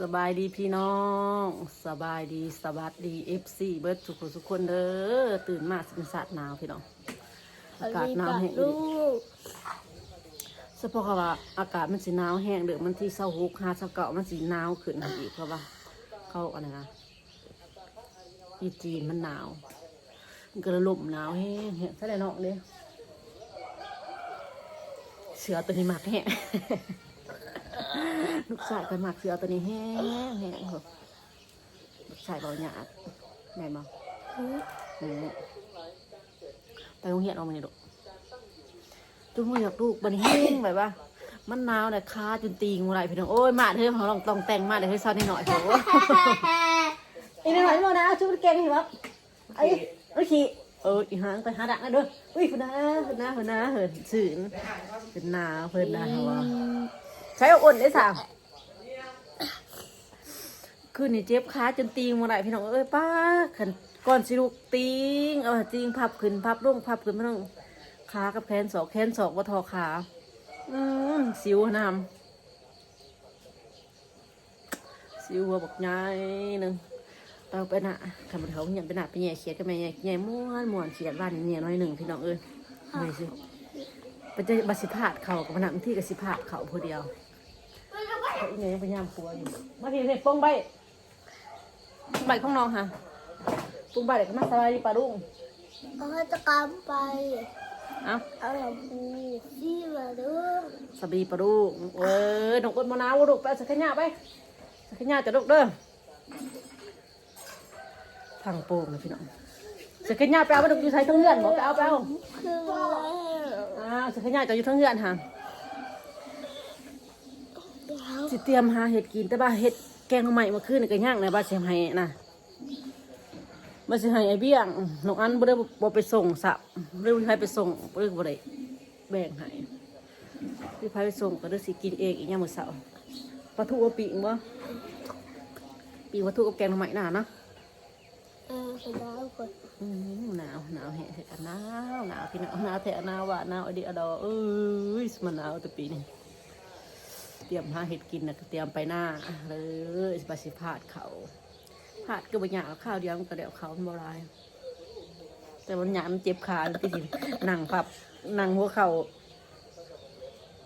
สบายดีพี่น้อง สบายดีสวัสดีเอฟซีเบิร์ดทุกคนทุกคนเด้อตื่นมาเป็นสัตว์หนาวพี่น้องอากาศหนาวแห้งลูกเฉพาะว่า อากาศมันสีหนาวแห้งเด้อมันที่เศร้าหกหาเศร้าเก่ามันสีหนาวขึ้นอีกเพราะว่า เขาอะไรนะอีจีนมันหนาวมันก็เลยลมหนาวแห้งแห้งใช่ไหมน้องเด้เสือตัวนี้มากแห้ง ลูกชายกันมากเสือตัวนี้แห้งแห้งเหรอลูกชายเบาหยาดแม่นบอกแม่ไปโรงเรียนเอามาเนี่ยลูกจุ่มมืออยากลูกบันแห้งแบบว่ามันหนาวเนี่ยคาจนตีงอะไรพี่น้องโอ้ยมาเถอะเขาลองต้องแต่งมาเดี๋ยวให้ซ้อนให้หน่อยโหอีกหน่อยนี่นะชุดเก่งเห็นปะไอ้ไอ้ขี้เอออีหางไปหาดักนะเด้ออุ้ยคุณนะคุณนะคุณนะเหินสื่นเป็นหนาวเพิ่นนะเขาว่า ใช้อาอ่นได้สามคืนนี่เจ็บขาจนตีงมาไหนพี่น้องเอ้ยป้าขันก่อนสิลูกตีงเอาตีงพับขึ้นพับลงพับขึ้นพี่น้องขากับแขนสองแขนสองว่าทอขา อืมสิวน้ำสิวหัวบอกใหญ่หนึ่งเราไปหนะทำเขาเนี่ยไปหนะไปแย่เขียดกันแม่แย่แย่ม้วนม้วนเขียดบ้านเนี่ยน้อยหนึ่งพี่น้องเอ้ยไม่สิเป็นจะบาสิพาดเขากับหนังที่กับสิพาดเขาผู้เดียว เขาอีเนี่ยยังพยายามกลัวอยู่มาทีนี่ป้องใบใบของน้องค่ะป้องใบเด็กก็มาสบายดีป่าลุงเขาจะกำไปเอ้าเอาหลับบูที่มาดูสบายดีป่าลุงเอ้ยน้องอ้นมะนาวลูกไปเอาสักขยาไปสักขยาจะลูกเด้อพังโป่งเลยพี่น้องสักขยาไปเอาไปลูกอยู่ใส่ทั้งเงื่อนบอกไปเอาไปเอาคือแล้วอ่าสักขยาจะอยู่ทั้งเงื่อนค่ะ สิเตรียมหาเห็ดกินแต่ว่าเห็ดแกงใหม่เมื่อคืนนี่ก็ย่างในบ้านเสียงไห้นะมาสิให้ไอ้เบี้ยงน้องอันบ่ได้บ่ไปส่งสับบ่ได้มีใครไปส่งบ่ได้บ่ได้แบ่งให้มีใครไปส่งก็ได้สิกินเองอีกยามมื้อเช้าปลาทูกับปิ่งบ่ปิ่งปลาทูกับแกงหน่อไม้น่ะเนาะเออเห็นแล้วคนอืมหนาวหนาวแฮะแท้หนาวหนาวพี่น้องหนาวแท้หนาวว่าหนาวอดีอดอเอ้ยมันหนาวแต่ปีนี้เตรียมหาเห็ดกินนะก็เตรียมไปหน้าเลยสิบาสิพาดเขาพาดก็บ่ยากหรอกข้าวเดียวมันก็เดี๋ยวเขามันบ่ลาย แต่วันหยามันเจ็บขาพี่สินั่งพับนั่งหัวเข่า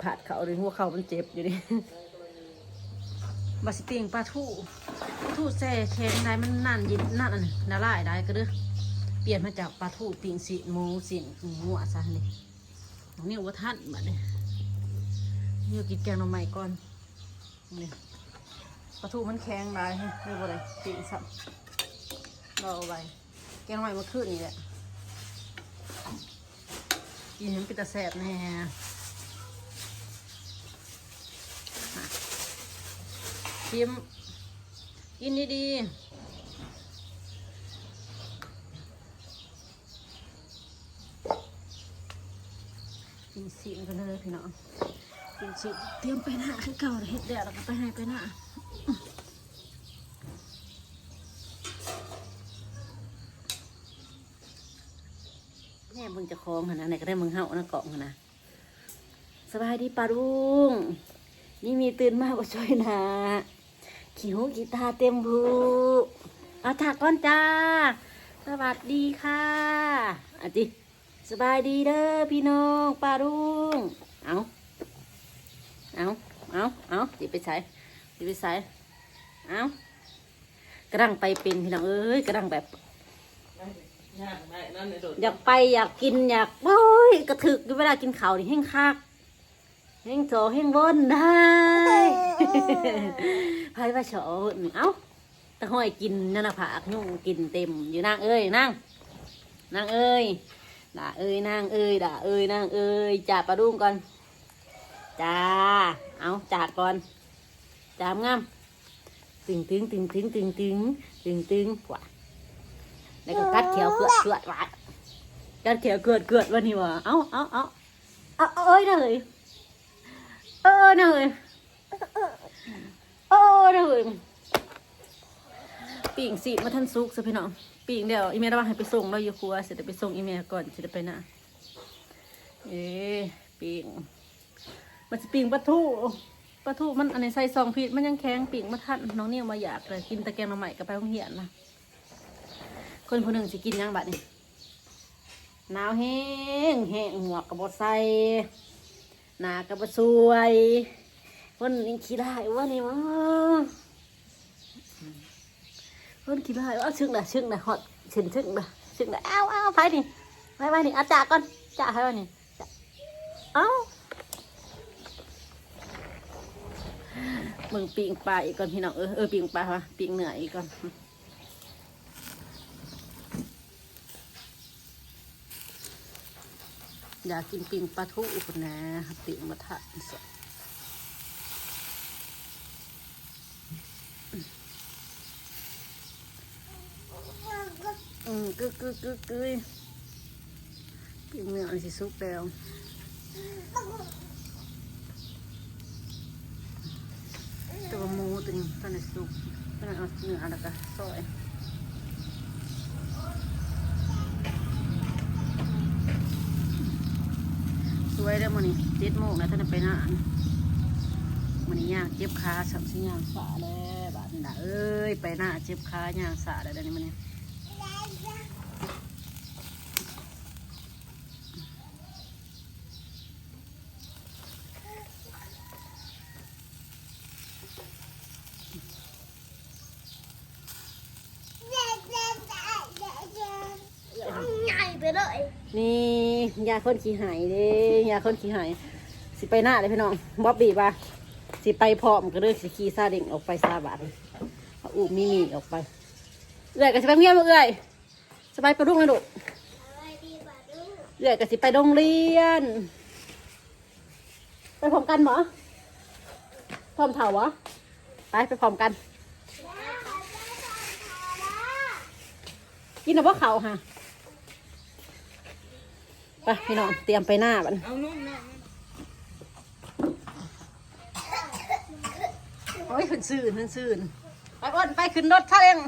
ผาดเข่าเลยหัวเข่ามันเจ็บอยู่ดิบาสิเปียงปลาทูปลาทูแซ่แข็งได้มันนั่นยินนั่นอันน่าไล่ได้ก็เด้อเปลี่ยนมาจากปลาทูปิงสีหมูสิหัวซะนี่นี่ว่าท่านบั ดนี้นี่กินแกงหน่อไม้ก่อนนี่ปลาทูมันแข็งได้เรียกว่าอะไรปิงสับเราเอาไว้แกงหน่อไม้มื่อคืนนี่แหละกินมันป็นตะแสบแน่มาชิมกินดีๆกินสิมกันเลยพี่น้อง กินสิเตรียมไปหน้าคือเก่าเห็ดแดดแล้วก็ไปให้ไปหน้าแน่มึงจะคล้องขนาดไหนก็ได้มึงเห่านะเกาะนาดสบายดีปารุงนี่มีตื่นมากกว่าช่วยนะขี้หูกีตาเต็มผูอาถากก้อนจ้า สวัสดีค่ะอาจิสบายดีเด้อพี่น้องปารุงเอา เอาเอาเอาจิไปใส่จิไปใส่เอากระดังไปเป็นพี่น้องเอ้ยกระดังแบบอยากไปอยากกินอยากโอ้ยกระถึกเวลากินข้าวนี่แห้งคักแห้งโถแห้งบนได้ไพ่ว่าโฉนี่เอ้าตะห้อยกินนั่นน่ะผักยุ่งกินเต็มอยู่นางเอ้ยนางนางเอ้ยด่าเอ้ยนางเอ้ยด่าเอ้ยนางเอ้ยจ่าปลาดุ้งก่อน จ้า เอาจากก่อนจามงามตึงตึงตึงตึงตึงตึงตึงตึงกว่าแล้วก็กัดเขียวเกลือดเกือดวะกัดเขียวเกลือดเกลือดวันนี้วะเอาเอาเอาเอาเอ้ยนเฮ้ยเออนะเฮ้ยเออนะเฮ้ยปีงสีมาท่านซุกซะพี่น้องปีงเดี๋ยวอีเมลว่าให้ไปส่งเราอยู่ครัวเสร็จไปส่งอีเมลก่อนเสร็จไปนะเอ๊ะปีง มันจะปีงปลาทูปลาทูมันอันนี้ใส่ซองผิดมันยังแข็งปิ่งมาทันน้องเนี่ยมาอยากเลยกินตะแกรงมาใหม่กับไปโรงเรียนนะคนคนหนึ่งสิกินยังบัดนี่หนาวแห้งแห้งหัวกระบอกใส่หนากระบอกสวยคนนี้ขี้ได้วะนี่วะคนขี้ได้วะชึ่งนะชึ่งนะหอดชึ่งชึ่งนะชึ่งนะอ้าวอ้าวไปนี่ไปไปนี่อาจ่าก่อนจ่าให้วะนี่เอ้า มึงปิงปลาอีกก่อนพี่น้องเออเออปิงปลาวะปิงเหนืออีกก่อนอยากกินปิงปลาทูคนนะปิงมาทานสดอืมกึกกึกกึกกึปิงเหนือสิสุกแล้ว ตัวนี้ตัวนี้สุกตัวนี้เอาเนื้อแล้วก็ซอยสวยเลยมันนี่เจ็ดโมงนะท่านไปนานมันนี่ย่างเจ็บขาสัมสิย่างสาแล้วบาดนี้นะเอ้ยไปหน้าเจ็บขาย่างสาแล้วเดี๋ยวนี้มันนี่ ง่ายไปเลย นี่ ยาคนขี้หายเด้ยาคนขี้หาย สิไปหน้าเลยพี่น้องบ๊อบบี้ป่ะสิไปพร้อมก็เลยสิขี่ซาเด็งออกไปซาบานอูมีมีออกไปเอื่อยก็สิไปเงียบเอื่อยสบายไปรุ่งเลยลูกอะไหมดูเหนื่อยก็สิไปโรงเรียน ไปพร้อมกันหรอพร้อมเถ่าวะไปไปพร้อมกัน กินเอาว่าเขาค่ะ ไปพี่น้องเตรียมไปหน้าบันเอานุ่มนะโอ้ยขึ้นซื่นขึ้นซื่นไปอ้นไปขึ้นรถท่าเอง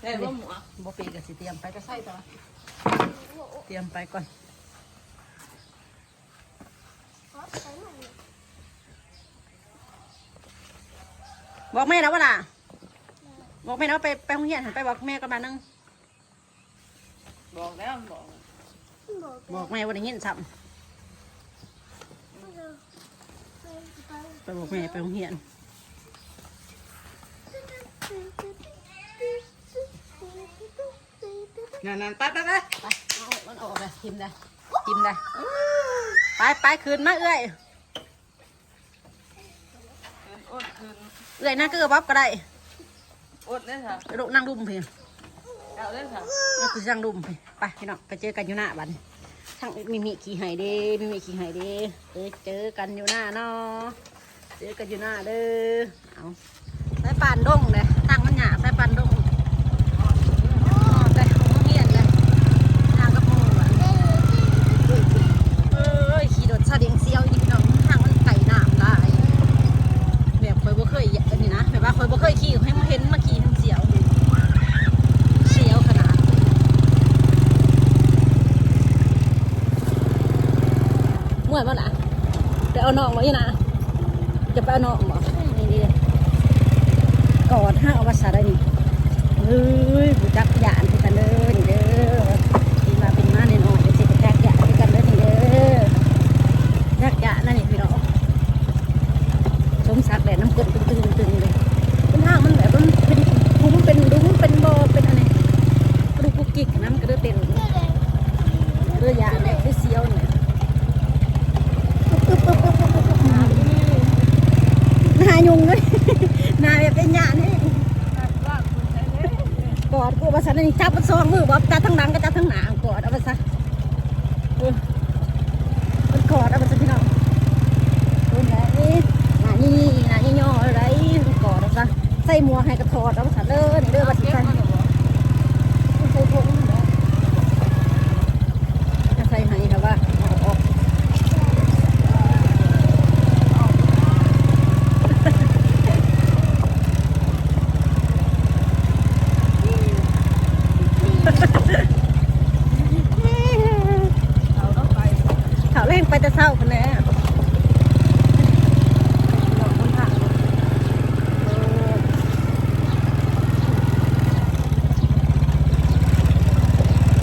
แต่ว่าหมูบปีกับสิเตรียมไปก็ใส่ต่อเตรียมไปก่อนบอกแม่นะว่าล่ะบอกแม่นะว่าไปไปโรงเรียนหันไปบอกแม่กันมานึง บอกแล้วบอกบอกแม่ว่าได้ยินซ้ำไปบอกแม่ไปโรงเรียนนั่นนั่นไปไปไปไปเอามันออกเลยทิมเลยทิมเลยไปไปคืนมาเอ้ยอดคืนเอ้ยนั่งก็บ๊อบก็ได้อดเลยค่ะลูกนั่งดุมเพียงเอาเลยค่ะนี่คือนั่งดุมเพียง ไปพี่น้องไปเจอกันอยู่หน้าบันทั้งมีมีขี่ไห้เด้มีมีขี่ไห้เด้เออเจอกันอยู่หน้าเนาะเจอกันอยู่หน้าเด้อเอาสายปานดงเลยทางมันหยาสายปานดงอ๋อแต่ของโรงเรียนเลยทางกับหมูอะเอ้ยขี่รถซาเด็งเซียวอีกน้องทางมันไก่น้ำได้ แบบคอยบ่เคยอันนี้นะแบบว่าคอยบ่เคยขี่ให้มาเห็นมาขี่ทั้งเสียวเสียวขนาดม่วนบ่ล่ะจะ เอาน้องมาอีนะจะไปเอาน้องบ่นี่นี่กอดห้าเอาภาษาได้นี่เฮ้ยานคือกันเด้อนี่เด้อที่มาเป็นมาเน่นอ่อยเดี๋ยวสิไปจักหยานคือกันเด้อนี่เด้อจักหยานนั่นนี่พี่น้อง สมศักดิ์แหละน้ำกลตึงตึงตึงเลยเป็นทางมันแบบมันเป็นภูมิเป็นดุ้งเป็นบอเป็นอะไรกระดูกกุกกิกน้ำกระเดือเต็นเรือยาเนี่ยได้เสียวเนี่ยหนา ยุงเลยนาแบบเป็นยาเนี่ยกอดกูภาษาในจับมันซองมือบอกจับทั้งหลังก็จับทั้งหนากอดเอาภาษาเออมันกอดเอาภาษาพี่น้องคนไหนหน้านี่หน้านี่ย่ออะไรกอดเอาซะใส่หมวกให้กระถอดเอาซะเด้อนี่เด้อบัดสิใส่ใส่พวกนี้เนาะจะใส่ให้ครับว่าเอาออก เขาเศร้าคนแน่ดอกคนผ่าน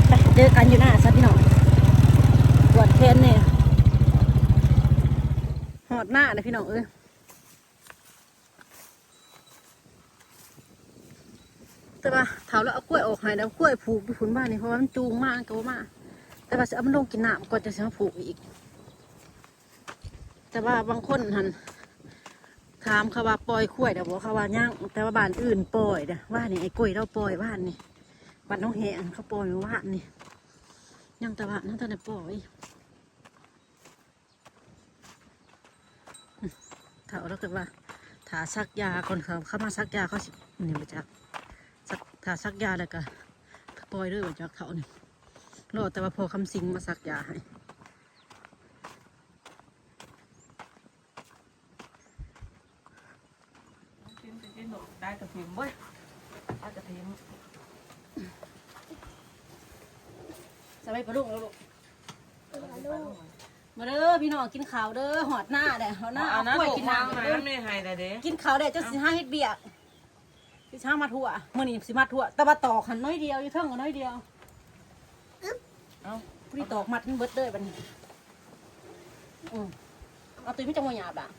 ไปเจอกันอยู่หน้าซัดพี่น้องปวดแขนเนี่ยหอดหน้าเลยพี่น้องเอ้ยแต่ว่าเท้าแล้วเอากล้วยออกให้แล้วกล้วยผูกอยู่ฝุ่นบ้านนี่เพราะว่ามันจูงมากก็มากแต่ว่าจะเอามันลงกินน้ำก่อนจะเสียผูกอีก แต่ว่าบางคนหันถามเขาว่าปล่อยกล้วยแต่บอกเขาว่าย่างแต่ว่าบ้านอื่นปล่อยเด้อว่านี่ไอ้กล้วยเราปล่อยบ้านนี่บ้านน้องแหงเขาปล่อยว่านนี่ยังแต่ว่านั่นแต่ไหนปล่อยเท้าแล้วก็ว่าถาซักยาก่อนเขาเขามาซักยาเขาสินี่มาจากสักถาซักยาแล้วก็ปล่อยเลยว่าจากเขาเนี่ยรอแต่ว่าพอคำสิงมาซักยาให้ กินจะกินหนูได้กระ ถิ่นเว้ยได้กระถิ่นสบายปะลูกแล้วลูกมาเด้อพี่น้องกินข้าวเด้อหอดหน้าเด้อหอดหน้าเอาเอานะกล้วยกินน้ำเด้อไม่ให้แต่เด้กินข้าวได้จะสิห้าเฮ็ดเบียกสิห้ามาทั่วมื่อนี้สิมาทั่วแต่ว่าตอกหันน้อยเดียวอยู่เท่งกันน้อยเดียวเอาผู้ที่ตอกมัดมันเบิดเลยบัดนี้อืมเอาตัวไม่จังหวะหยาบอะ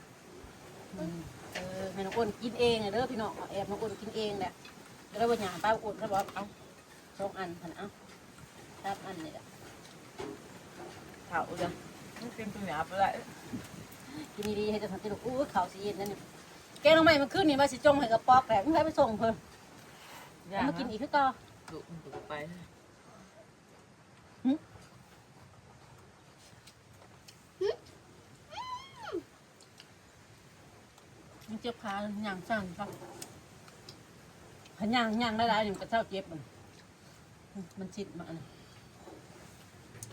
เออให้น้องอ้นกินเองอะเด้อพี่น้องเอาแอบน้องอ้นกินเองแหละแล้วว่าหยาบป้าอ้นเขาบอกเอาสองอันหันเอาสามอันนี่แหละเผาจ้ะต้องกินตัวหยาบไปเลยกินดีๆให้จะทำติลูกอู้ข่าวสีเย็นนั่นนี่แกงน้องใหม่มันขึ้นนี่มาสิจงให้กับปอกแหลกมึงใครไปส่งเพิ่นย่าเอามากินอีกคือเก่าดุดุไป มันเจ็บ ขาย่างสั่นครับหันย่างย่างได้หลายๆอยู่กับเจ้าเจ็บมันมันชิดมาอัน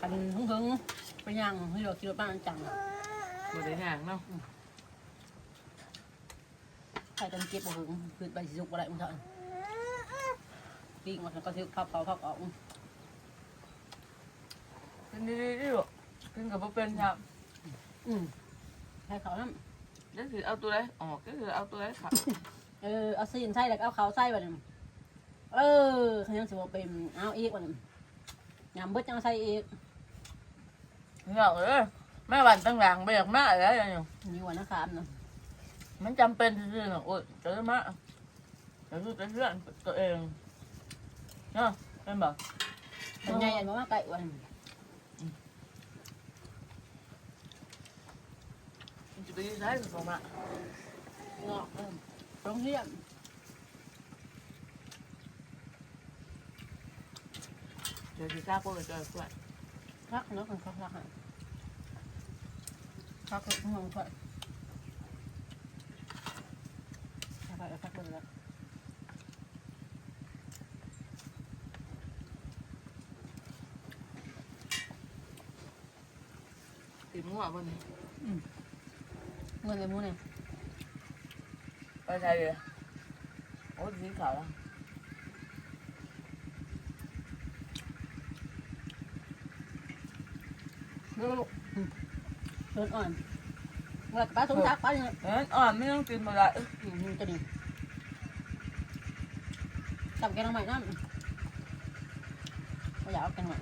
คันหึงหึงๆไปย่างให้เราคิดว่าบ้านจังบ่ได้ห่างเนาะใครจะเจ็บบ่หึงคือใบสิสุกอะไรมึงเถอะปิ้งมันก็ซื้อข้าวเปล่าข้าวเปล่ากินดีๆดิลูกกินกับบ่เป็นครับอืมให้เขาน้เดี๋ยวคือเอาตัวไหนออกก็คือเอาตัวไหนค่ะำเออเอาซีนใส่แล้วก็เอาเขาใส่ไปนี่เออเขายังสิบ่เป็นเอาอีกวันนี้ยำเบิดยังใส่อีกเหงาเลยแม่วันตั้งหลังไปอยากมาอะไรอย่างเงี้ยนี่วันนะครับเนาะมันจำเป็นซื่อๆนะโอ้ยเจอมาเดี๋ยวคือจะเพื่อนตัวเองเนาะเป็นบอกเป็นไงอันว่าไก่วัน มันจะไปยืนท้ายสุดมาเนาะเออโรงเรียนเดี๋ยวจะทราบว่าจะเจอเพื่อนพักเนาะคนเขาพักอะพักก็งงก่อนพักไปพักไปแล้วตีมั่วบนนี้ เงินในมูเนี่ยไปใช่เลยโอ้ยสีขาวแล้วลูกเดินอ่อนเวลาป้าสมศักดิ์ป้าเนี่ยเอ้ยอ่อนไม่ต้องกินมาละอืมจะดีจับแกงใหม่นั่นไม่อยากเอาแกงใหม่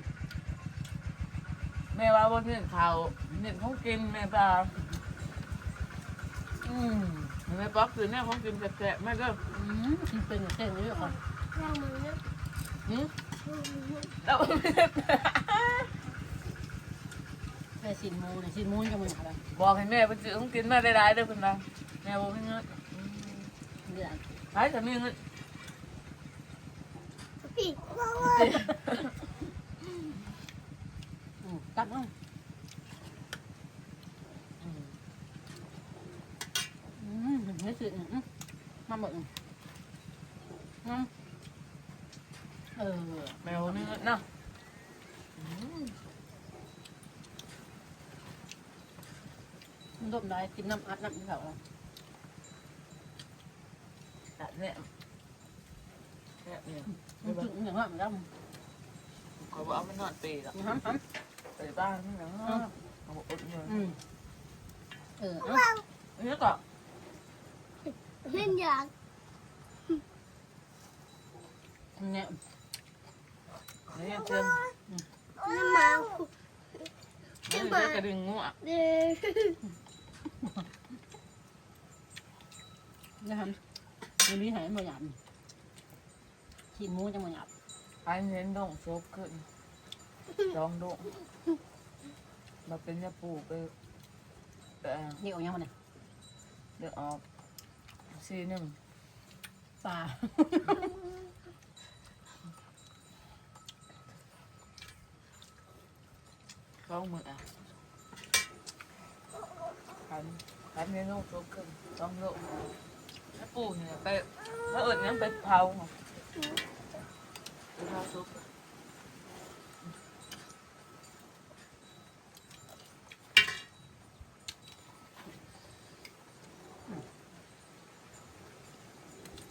แม่ว่าบนเห็นข่าวเห็นเขากินแม่ปลา อืมแม่ป๊อกคือแม่เขากินแสบๆแม่ก็อืมกินเป็นเส้นเยอะก่อนเรามือหืมแล้วไอ้สินมูเนี่ยสินมูนจะมึงอะไรบอกให้แม่ไปซื้อของกินมาได้ๆเด้อคุณนะแม่บอกให้เงินเดือดใช้แต่มีเงิน ปีกว่า อืมกัดเนาะอืมไม่สิอืมมาหมดอืมอืมเออ แม่บอกมีเงินเนาะ มันดมได้กินน้ำอัดน้ำเขาแต่เนี่ยเนี่ยเนี่ยมันถึงอย่างว่ามันดเขาบอกเอามันนอนปีละำมันห้ำห้ไปบ้านนี่นะำเอาอดเงินอืมเออเอาอันนี้ก็เล่นอยากเนี่ยอันนี้เต็มเล่นหมาอันนี้กระดิ่งงูอะเด้อ นะครับวันนี้หายมาหยาบชิ้นหมูจะมาหยาบไปเห็นดงโซบขึ้นดองดงมาเป็นยาปูไปแต่เดี๋ยวเอายังมาเนี่ยเดี๋ยวออกซีหนึ่งปลาสองมืออะขันขัน ถ้าปูเนี่ยไปถ้าเอิญงั้นไปเผาไปเผาซุป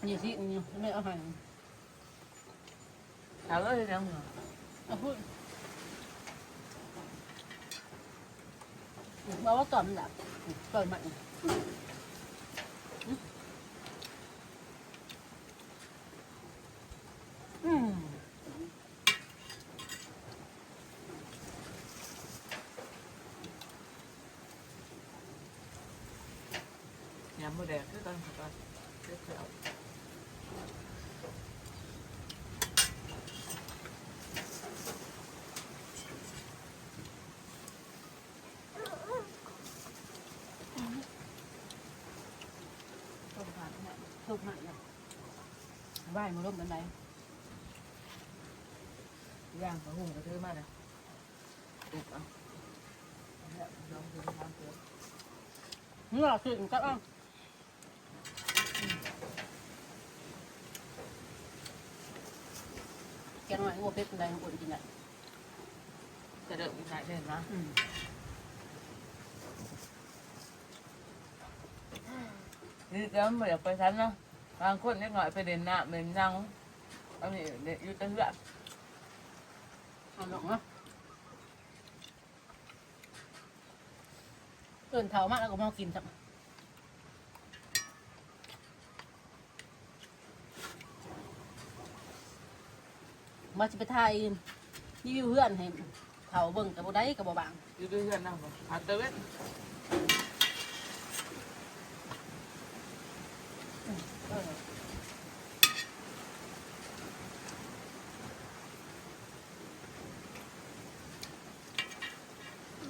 นี่สิเนี่ยไม่เอาใหายถามว่าจะยังไงเอาพูดบอกว่าก่อนมันดับก่อนมันอืม ยำหมูแดงคือกันครับเจ้าเจ้าต้มผัดเนี่ยทุกมากเลยไหวมาร่มกันไหนย่างกระหุ่งกระทือมากเลยอุบอะแล้วลองดูทำเถอะเมื่อคือก็อ้อม แกงหน่อยงัวเป็ดอะไรของคนกินไหนจะเดินอีกไหนเดินนะอืมนี่จะไม่อยากไปชั้นนะบางคนนิดหน่อยไปเด่นหน้าเด่นนั่งอันนี้เด็กอยู่ตั้งเยอะเอาหนองเนาะเอินเท่ามากแล้วก็มากินสัก มาจะไปถ่ายรีวิวเพื่อนให้เท่าเบิ่งกับบ่ได้กับบ่บางอยู่ด้วยกันนั่งผมอัดเตเวน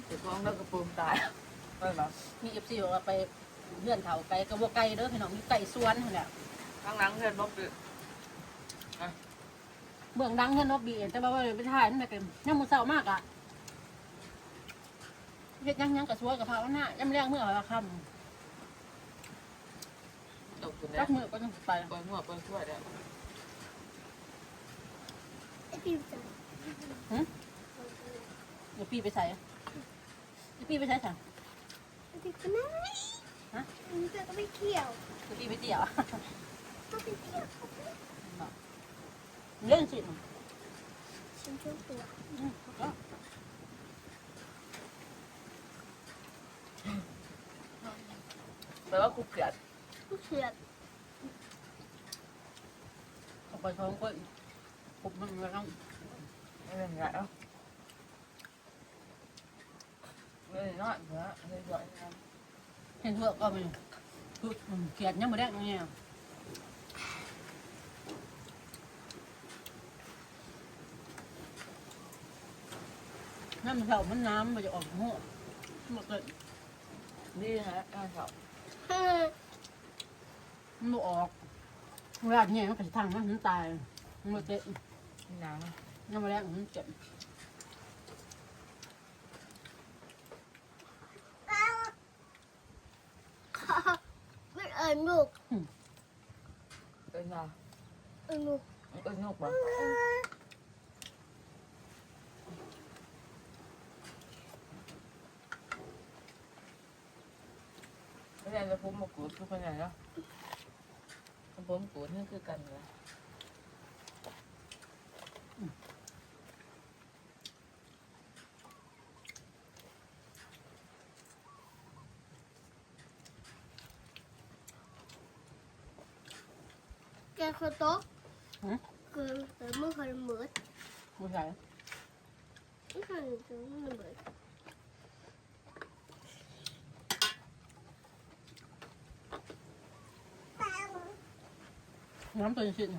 เด็กของแล้วก็ปูมตายไม่หรอมีเอฟซีบอกว่าไปเลื่อนเถาไก่กระบวไก่เด้อพี่น้องมีไก่สวนเนั่นแหละข้างหลังเพื่อนบอกดื้อ เบื้องดังเงินนกบีแต่ว่าไปถ่ายนั่นแหละเป็นยังมือเศร้ามากอะเฮ็ดยังยังกระสวยกับพาวหน้ายังแรงเมื่อไหร่ค่ตกคุณำแล้รัวกมือก็ต้องไปปล่อยหัวปล่อยช่วยแล้วไอ้พี่จ๋าเดี๋ยวปีไปใส่เดี๋ยวปีไปใส่สั่งไอ้พี่ก็ไม่ฮะมันก็ไม่เกี่ยวเดี๋ยวปีไปเตี่ยว ก็ไม่เกี่ยว เล่นสิฉันช่วยตัวอืมก็แปลว่าคุกเกลียดผู้เชือดเอาไปท้องก็ผมมันมันต้องไม่เป็นไรเอ้าเลยน้อยเหรอเลยจ่อยนะเห็นเถอะก็มีคือเขียดยังไม่ได้เนี่ น้ำเศร้ามันน้ำมันจะออกหัวมันก็นี่ฮะน่าชอบเฮ้ยมันบ่ออกเวลาเนี่ยมันก็จะทางมันมันตายมันบ่เจ็บหนังยังไม่แรกมันเจ็บมันเอิญลูกเป็นไงเอิญลูกเป็นนกปะ แนนจะพุ่มมะกรูดคือคนไหนเนาะพุ่มกรูดนี่คือกันเลยแกคือโต๊ะคือเมื่อคืนเหมือนผู้ชายไม่อคืนจอเหมือน น้ำตัวชิ้น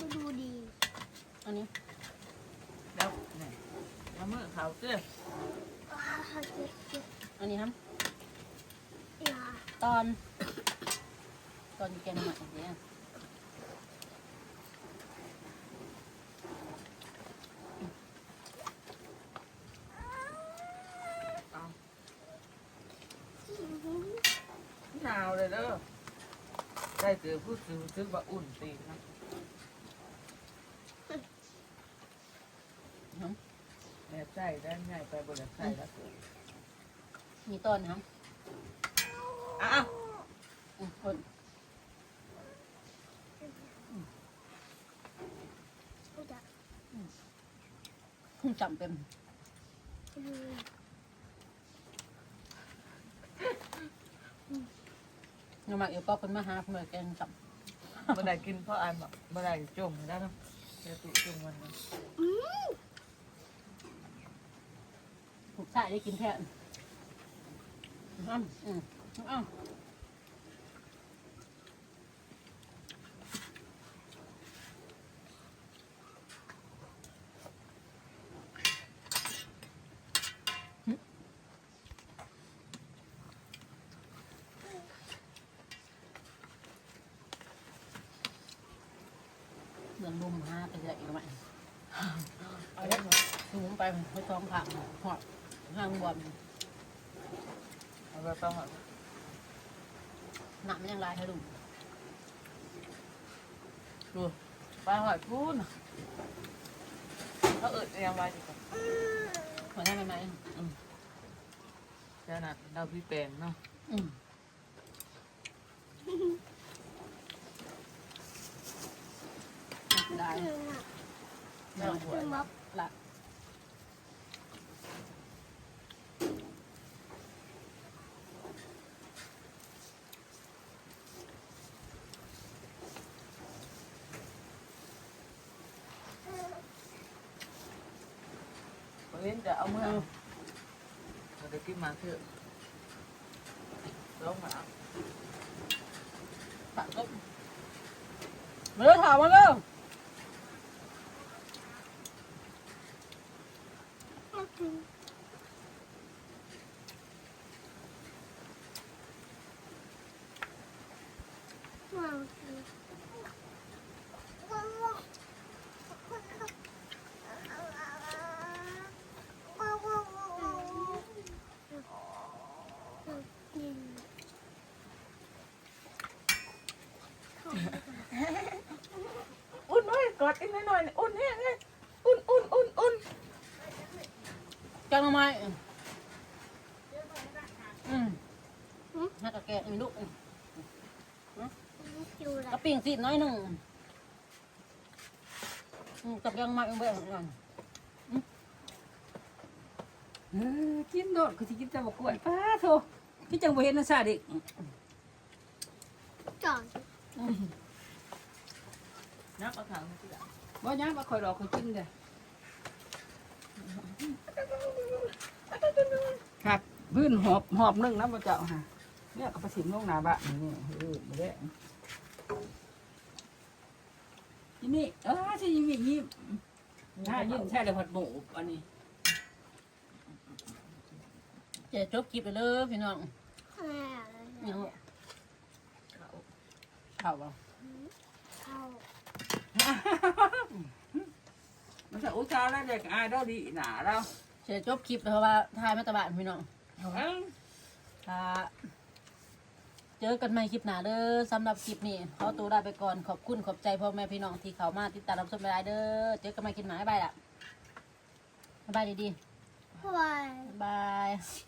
ดูดูดีอันนี้แล้วนี่เอามือเขาเจ้ออ่าเจ็บเจ็บอันนี้ครับยาตอน ตอนแกงหมักอย่างเงี้ย เอาหนาวเลยเด้อได้เจ อผู้ซื้อซื้อว่าอุ่นตีนะครับแม่ใส่ได้ไงไปบริใส่แล้วมีต้นครับอ้าวอืมคนเขาจะจำเป็น อืม น้ำห มักเอวก็เป็นมาหาเมื่อแกงจเมื่อไหร่กินเพราะอันแบบเมื่อไหร่จุ่มได้เนาะเดี๋ยวตุจุ่มมันนะอืมำถูกใส่ได้กินแทนอ้ำอืมอ้ำเรื่องลุมหา ไปเลยอีกไหมเอาละสูงไปไปท้องผักหอดห้างบอลเอาไปต้องหนักมันยังลายให้ดูดูปลาหอยพูนเขาเอิดยังไงดีกว่าหัวหน้าไหมแค่นั้นเราพี่แปลงเนาะ อืมได้ อืมอะ แม่หัว คือม็อบ ละ เล่นจะเอามือเราจะกินมาเถอะแล้วหมา ตักก็มาเร็วถามมาเร็ว ก็คือว้าวคืออืม อุ่นเอ้ยกอดกันหน่อยๆอุ่นแห้งเลยอุ่นอุ่นอุ่นอุ่นจังทำไมอืมน่าจะแกะมีลูกอืมอยู่ไหนกระปิ่งสิน้อยหนึ่งอืมกับยังมาเบื่อเหมือนกันเออกินโดดคือสิกินแต่บ่กล้วยป้าโธ่ที่จังบ่เห็นนะซาดิจอด นักเอาถังที่ละบ่ยังมาคอยรอคอยกินเด้อครับพื้นหอบหอบหนึงนะบ่เจ้าฮะเนี่ยก็ไปสิมลงหน้าบ้านนี่เออบ่ได้ที่นี่เออสิยิ้มยิ้มถ้ายิ้มใช่เลยผัดหมูอันนี้เจะจบคลิปไปเลยพี่น้องแม่อะไรยังเขาเข่าบ่เข้า มันจะอุตส่าห์แล้วเด็กอายเราดีหนาเราเจะจบคลิปเพราะว่าทายมาตะบานพี่น้องเอ้าค่ะเจอกันใหม่คลิปหน้าเด้อสำหรับคลิปนี้ขอตัวลาไปก่อนขอบคุณขอบใจพ่อแม่พี่น้องที่เขามาติดตามรับชมรายเด้อเจอกันใหม่คลิปหน้าบ๊ายบายละบ๊ายบายดีบายๆบ๊ายบาย